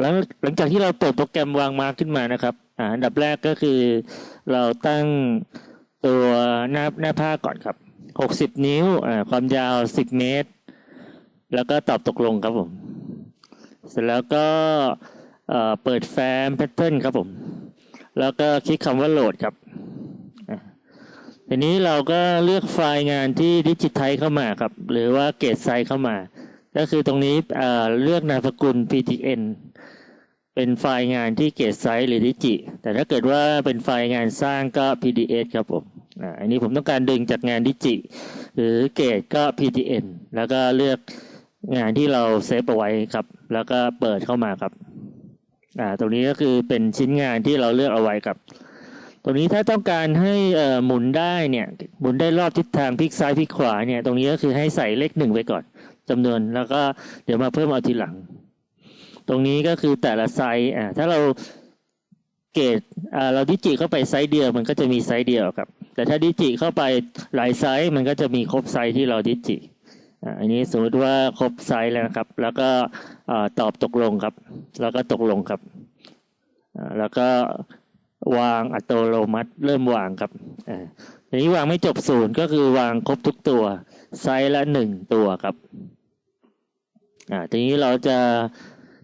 หลังหลังจากที่เราเปิดโปรแกรมวางมาขึ้นมานะครับอ่าอันดับแรกก็คือเราตั้งตัวหน้าหน้าผ้าก่อนครับหกสิบนิ้วอ่าความยาวสิบเมตร แล้วก็ตอบตกลงครับผม เสร็จแล้วก็เปิดแฟ้มแพทเทิร์นครับผม แล้วก็คลิกคำว่าโหลดครับอะทีนี้เราก็เลือกไฟล์งานที่ดิจิทัลเข้ามาครับ หรือว่าเกรดไซส์เข้ามา ก็คือตรงนี้เเลือกนามสกุล ptn เป็นไฟล์งานที่เกรดไซส์หรือดิจิ แต่ถ้าเกิดว่าเป็นไฟล์งานสร้างก็ pdf ครับผมอ่าอันนี้ผมต้องการดึงจากงานดิจิ หรือเกรดก็ ptn แล้วก็เลือกงานที่เราเซฟเอาไว้ครับ แล้วก็เปิดเข้ามาครับอ่าตรงนี้ก็คือเป็นชิ้นงานที่เราเลือกเอาไว้ครับ ตรงนี้ถ้าต้องการให้หมุนได้เนี่ย หมุนได้รอบทิศทางพลิกซ้ายพลิกขวาเนี่ย ตรงนี้ก็คือให้ใส่เลขหนึ่งไว้ก่อน จำนวนแล้วก็เดี๋ยวมาเพิ่มเอาทีหลัง ตรงนี้ก็คือแต่ละไซส์อ่าถ้าเราเกรดอ่าเราดิจิเข้าไปไซส์เดียวมันก็จะมีไซส์เดียวครับ แต่ถ้าดิจิเข้าไปหลายไซส์มันก็จะมีครบไซส์ที่เราดิจิอันนี้สมมติว่าครบไซส์แล้วนะครับ แล้วก็ตอบตกลงครับ แล้วก็ตกลงครับ แล้วก็วางอัตโนมัติเริ่มวางครับอ่าทีนี้วางไม่จบศูนย์ก็คือวางครบทุกตัว ไซส์ละหนึ่งตัวครับ อ่าทีนี้เราจะ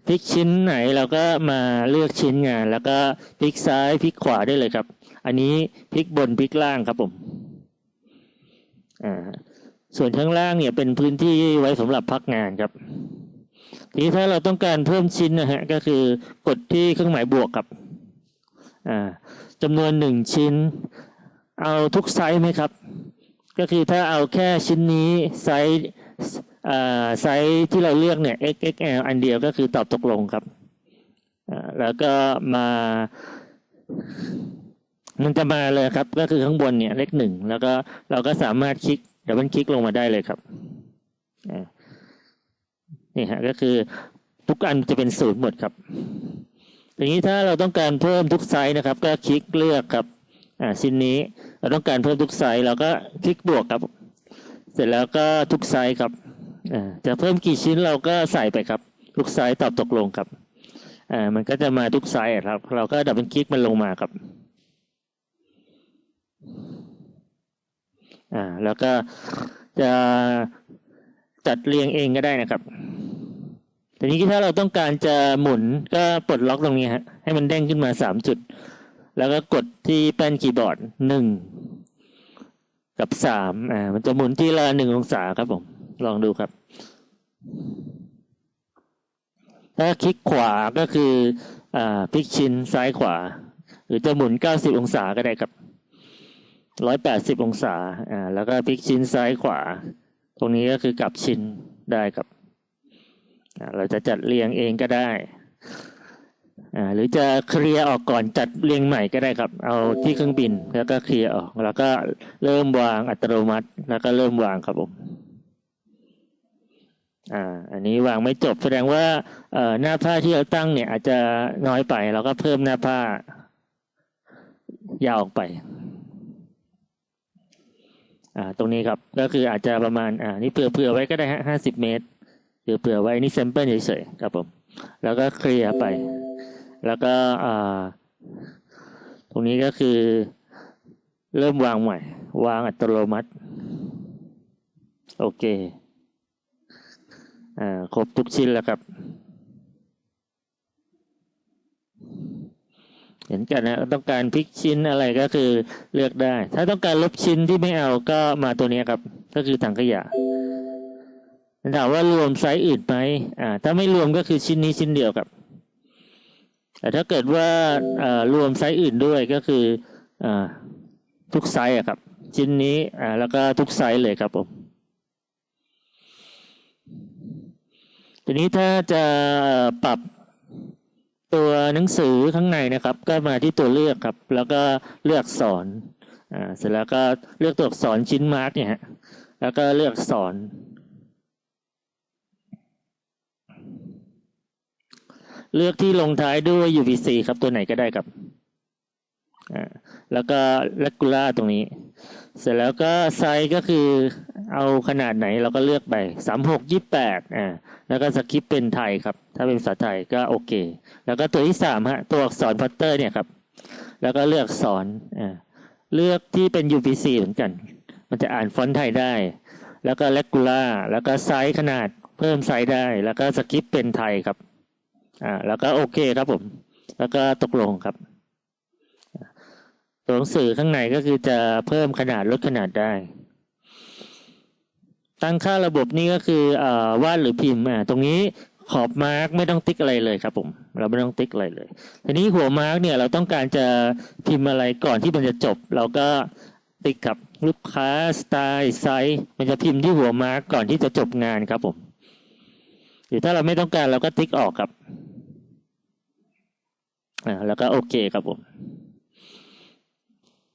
พลิกชิ้นไหนเราก็มาเลือกชิ้นงาน แล้วก็พลิกซ้ายพลิกขวาได้เลยครับ อันนี้พลิกบนพลิกล่างครับผมอ่าส่วนข้างล่างเนี่ยเป็นพื้นที่ไว้สำหรับพักงานครับทีนี้ถ้าเราต้องการเพิ่มชิ้นนะฮะก็คือกดที่เครื่องหมายบวกครับอ่าจำนวนหนึ่งชิ้น เอาทุกไซส์ไหมครับ ก็คือถ้าเอาแค่ชิ้นนี้ไซส์ ไซส์ที่เราเลือกเนี่ย XXL อันเดียวก็คือตอบตกลงครับ แล้วก็มา มันจะมาเลยครับ ก็คือข้างบนเนี่ยเลขหนึ่ง แล้วก็เราก็สามารถคลิกดับเบิลคลิกลงมาได้เลยครับนี่ฮะก็คือทุกอันจะเป็นศูนย์หมดครับอย่างนี้ถ้าเราต้องการเพิ่มทุกไซส์นะครับ ก็คลิกเลือกครับอ่าชิ้นนี้เราต้องการเพิ่มทุกไซส์เราก็คลิกบวกครับ เสร็จแล้วก็ทุกไซส์ครับ จะเพิ่มกี่ชิ้นเราก็ใส่ไปครับ ทุกไซส์ตอบตกลงครับมันก็จะมาทุกไซส์ครับ เราก็ดับเบิลคลิกมันลงมาครับอ่าแล้วก็จะจัดเรียงเองก็ได้นะครับทีนี้ถ้าเราต้องการจะหมุนก็ปลดล็อกตรงนี้ฮะให้มันเด้งขึ้นมาสามจุด แล้วก็กดที่แป้นคีย์บอร์ดหนึ่งกับสามอ่ามันจะหมุนที่ละหนึ่งองศาครับผม ลองดูครับ ถ้าคลิกขวาก็คืออ่าพลิกชิ้นซ้ายขวา หรือจะหมุนเก้าสิบองศาก็ได้ครับร้อยแปดสิบองศาอ่าแล้วก็พลิกชิ้นซ้ายขวา ตรงนี้ก็คือกลับชิ้นได้ครับ เราจะจัดเรียงเองก็ได้อ่าหรือจะเคลียร์ออกก่อนจัดเรียงใหม่ก็ได้ครับ เอาที่เครื่องบินแล้วก็เคลียร์ออก แล้วก็เริ่มวางอัตโนมัติ แล้วก็เริ่มวางครับผม อ่าอันนี้วางไม่จบแสดงว่าหน้าผ้าที่เราตั้งเนี่ย อาจจะน้อยไปเราก็เพิ่มหน้าผ้ายาวออกไปอ่าตรงนี้ครับก็คืออาจจะประมาณอ่านี่เผื่อเผื่อไว้ก็ได้ฮะห้าสิบเมตรเผื่อเผื่อไว้นี่แซมเปิลเฉยๆครับผม แล้วก็เคลียร์ไป แล้วก็อ่าตรงนี้ก็คือเริ่มวางใหม่ วางอัตโนมัติ โอเค ครบทุกชิ้นแล้วครับ เห็นกันนะต้องการพลิกชิ้นอะไรก็คือเลือกได้ ถ้าต้องการลบชิ้นที่ไม่เอาก็มาตัวนี้ครับ ก็คือถังขยะถามว่ารวมไซส์อื่นไหมอ่า ถ้าไม่รวมก็คือชิ้นนี้ชิ้นเดียวครับ แต่ถ้าเกิดว่าอ่ารวมไซส์อื่นด้วยก็คืออ่าทุกไซส์อะครับ ชิ้นนี้อ่าแล้วก็ทุกไซส์เลยครับผม ทีนี้ถ้าจะปรับตัวหนังสือข้างในนะครับ ก็มาที่ตัวเลือกครับ แล้วก็เลือกอักษรอ่าเสร็จแล้วก็เลือกตัวอักษรชิ้นมาร์กเนี่ยฮะแล้วก็เลือกสอักษรเลือกที่ลงท้ายด้วย UVC ครับตัวไหนก็ได้ครับ แล้วก็ regular ตรงนี้ เสร็จแล้วก็ไซส์ก็คือเอาขนาดไหนเราก็เลือกไปสามหกยี่แปดอ่าแล้วก็สคริปเป็นไทยครับ ถ้าเป็นภาษาไทยก็โอเค แล้วก็ตัวที่สามฮะตัวอักษรพัตเตอร์เนี่ยครับ แล้วก็เลือกสอักษรอ่าเลือกที่เป็น UPC เหมือนกัน มันจะอ่านฟอนต์ไทยได้ แล้วก็ regular แล้วก็ไซส์ขนาดเพิ่มไซส์ได้ แล้วก็สคริปเป็นไทยครับอ่าแล้วก็โอเคครับผม แล้วก็ตกลงครับ ตัวหนังสือข้างในก็คือจะเพิ่มขนาดลดขนาดได้ ตั้งค่าระบบนี่ก็คืออวาดหรือพิมพ์ตรงนี้ขอบมาร์กไม่ต้องติ๊กอะไรเลยครับผมเราไม่ต้องติ๊กอะไรเลย ทีนี้หัวมาร์กเนี่ยเราต้องการจะพิมพ์อะไรก่อนที่มันจะจบ เราก็ติ๊กกับลูกค้าสไตล์ไซส์มันจะพิมพ์ที่หัวมาร์กก่อนที่จะจบงานครับผมหรือถ้าเราไม่ต้องการเราก็ติ๊กออกครับอ่าแล้วก็โอเคครับผม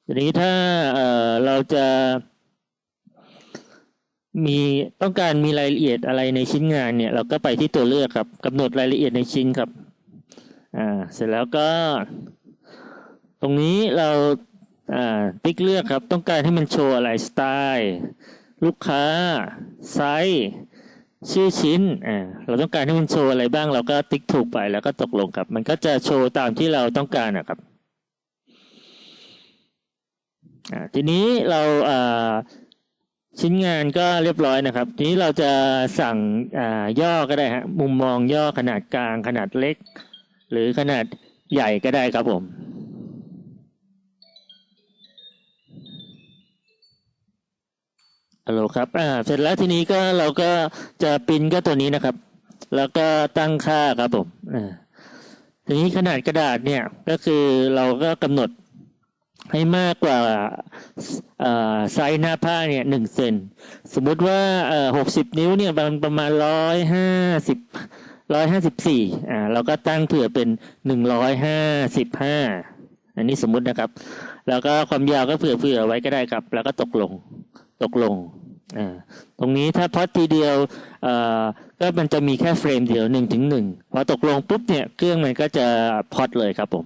ทีนี้ถ้าเออเราจะมีต้องการมีรายละเอียดอะไรในชิ้นงานเนี่ย เราก็ไปที่ตัวเลือกครับกำหนดรายละเอียดในชิ้นครับ อ่า เสร็จแล้วก็ ตรงนี้เราอ่าติ๊กเลือกครับ ต้องการให้มันโชว์อะไรสไตล์ลูกค้าไซส์ชื่อชิ้นอ่าเราต้องการให้มันโชว์อะไรบ้าง เราก็ติ๊กถูกไปแล้วก็ตกลงครับ มันก็จะโชว์ตามที่เราต้องการนะครับ ทีนี้เราชิ้นงานก็เรียบร้อยนะครับ ทีนี้เราจะสั่งย่อก็ได้ฮะมุมมองย่อขนาดกลางขนาดเล็ก หรือขนาดใหญ่ก็ได้ครับผมฮัลโหลครับอ่าเสร็จแล้วทีนี้ก็เราก็จะปริ้นก็ตัวนี้นะครับ แล้วก็ตั้งค่าครับผมอ่าทีนี้ขนาดกระดาษเนี่ยก็คือเราก็กำหนด ให้มากกว่าไซส์หน้าผ้าเนี่ยหนึ่งเซนสมมุติว่าหกสิบนิ้วเนี่ยมันประมาณร้อยห้าสิบร้อยห้าสิบสี่อ่าเราก็ตั้งเผื่อเป็นหนึ่งร้อยห้าสิบห้าอันนี้สมมุตินะครับ แล้วก็ความยาวก็เผื่อเผื่อไว้ก็ได้ครับ แล้วก็ตกลงตกลงอ่าตรงนี้ถ้าพอดทีเดียวอ่อก็มันจะมีแค่เฟรมเดียวหนึ่งถึงหนึ่งพอตกลงปุ๊บเนี่ยเครื่องมันก็จะพอดเลยครับผม